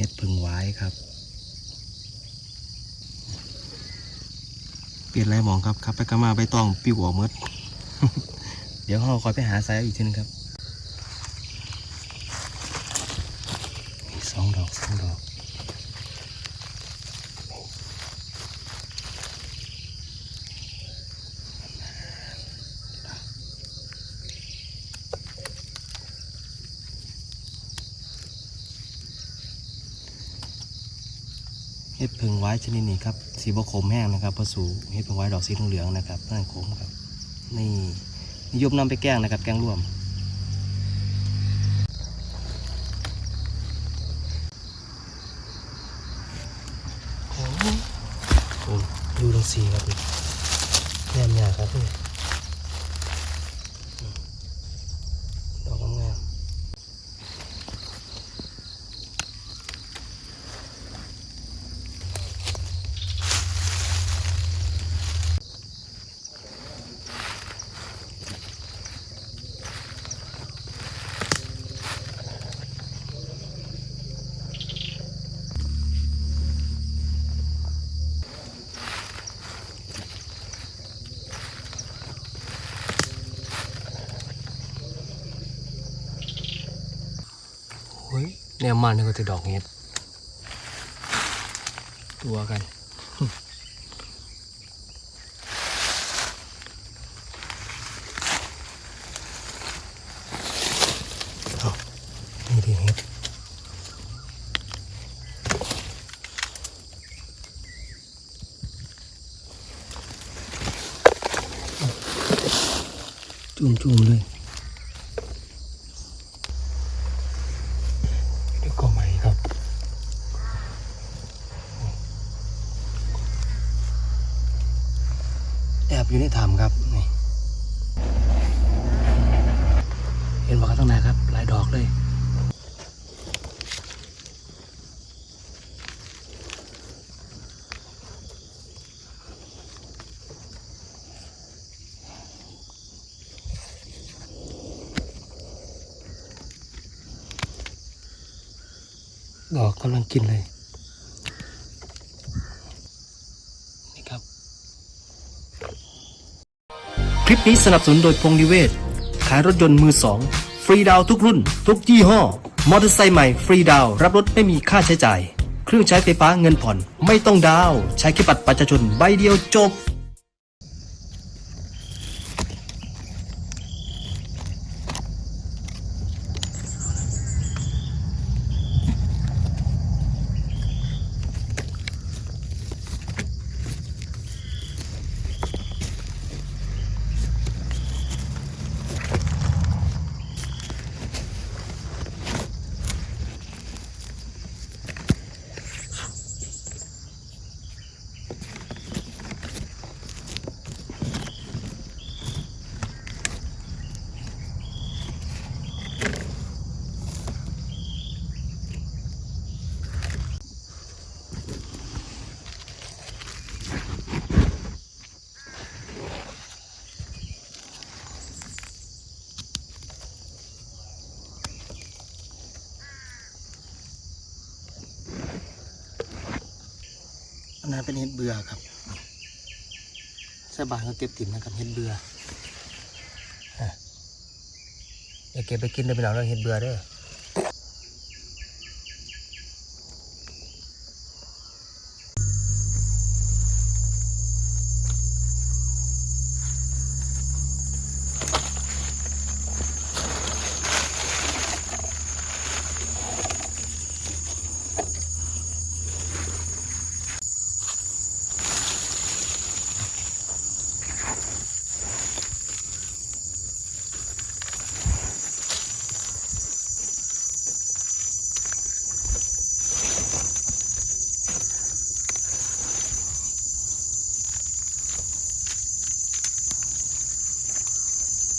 ฮ็ดพึ่งไว้ครับ เปลี่ยนไรหมองครับครับไปกมาใบตองปิวออกมด เดี๋ยวเราคอยไปหาไซส์อีกทีนึงครับมีสองดอกสองดอก เห็ดพึ่งไว้ชนิดนี้ครับสีบคมแห้งนะครับผสมเห็ดพึ่งไว้ดอกสีเหลืองนะครับนั่นโคมครับนี่นิยมนำไปแกงนะครับ แกงร่วมโอ้โหโอ้ดูตรงสีครับนี่นมยากครับนี่ เฮ้ยมันนี่ก็จะดอกเห็ดตัวกันนี่ดิเห็ดจุ่มๆเลย เดี๋ยวก็ใหม่ครับ แอยู่ในถ้ำครับนี่เห็นบอกกันตั้งนานครับ หลายดอกเลยดอกกำลังกินเลย นี่ครับ ค ลิปนี้สนับสนุนโดยพงนิเวศ ขายรถยนต์มือสอง ฟรีดาวทุกรุ่น ทุกยี่ห้อ มอเตอร์ไซค์ใหม่ฟรีดาวรับรถไม่มีค่าใช้จ่าย เครื่องใช้ไฟฟ้าเงินผ่อน ไม่ต้องดาว ใช้แค่บัตรประชาชนใบเดียวจบันนั้นเป็นเห็ดเบื่อครับชาวบ้านเขาเก็บถิ่นนะครับเห็ดเบื่ออะอย่าเก็บไปกินได้ไปหน่อยแล้วเห็ดเบื่อเด้อ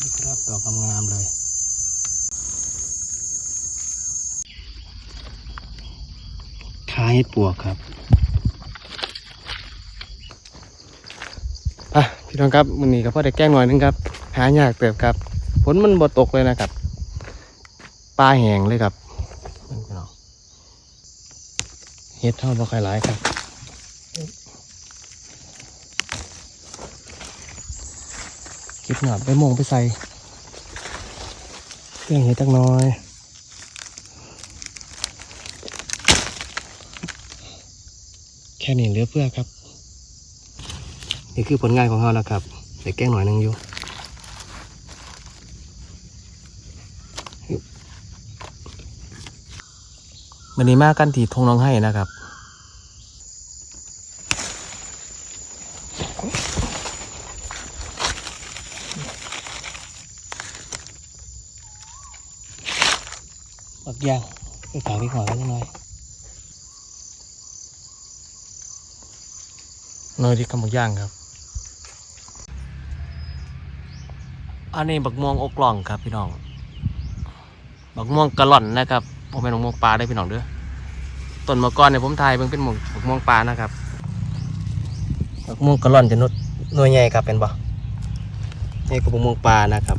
นี่ครับดอกงามๆเลยคล้ายเห็ดปวกครับอะพี่น้องครับมันนี้ก็พ่อได้แกล้งหน่อยนึงครับ หายากเติบครับฝนมันบ่ตกเลยนะครับปลาแห้งเลยครับพี่น้องเฮ็ดเท่าบ่ค่อยหลายครับ ก็บหนาบไปมงไปใส่เครื่องเห็ดตักน้อยแค่นี้เหลือเพื่อครับ นี่คือผลงานของเราแล้วครับใส่แกงหน่อยหนึงอยู่วันนี้มากันที่ทงน้องให้นะครับ บักย่างไปฝากพี่ขอกันยังไงน้อยที่กำบักย่างครับ อันนี้บักม่วงอกล่องครับพี่น้อง บักม่วงกะหล่อนนะครับผมเป็นบักม่วงปลาได้พี่น้องเด้อต้นมะกอนเนี่ยผมทายเบิ่งเป็นหมวกบักม่วงปลานะครับบักม่วงกะหล่อนจะนุดหน่วยใหญ่ครับเป็นบ่นี่ก็บักม่วงปลานะครับ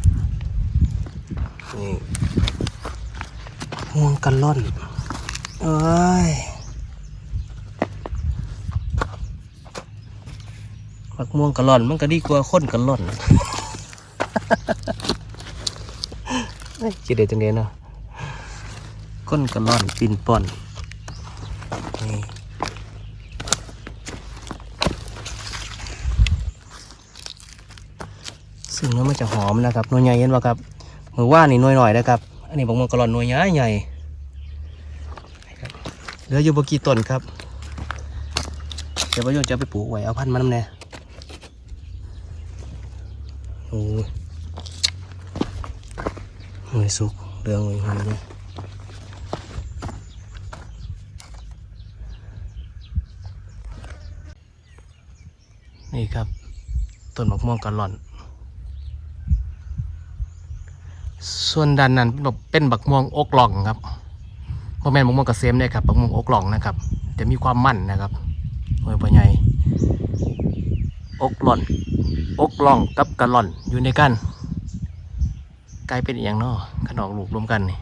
นี่ ม่วงกันล่อนเอ้ยผักม่วงกันล่อน มันก็ดีกว่าคนกันล่อนเอ้ยคิดเด็ดจังเดียเนาะคนกันล่อนปินป่อนนี่ซึ่งเนื้อมันจะหอมนะครับน่วยใหญ่เห็นป่ะครับมือว่านี่น่วยหน่อยนะครับ อันนี้บอกมันกรหลอนหน่วยใหญ่ใหญ่เหลืออยู่บกี่ต้นครับ เดี๋ยวประโยชน์จะไปปลูกไว้เอาพันธุ์มันแน่โอ้ยหน่วยสุกเรื่องหน่วยหน่วยเนี่ยนี่ครับต้นมะม่วงกะหล่อน ส่วนด้านนั้นเป็นบักเป็นบักม่วงอกหล่องครับพ่อแมนบักม่วงกระเซมเนี่ยครับบักม่วงอกหล่องนะครับจะมีความมั่นนะครับหน่วยปัใหญ่อกหล่อนอกหล่องกับกระหล่อนอยู่ในกันกลายเป็นอย่างนอขนองลูกรวมกันนี่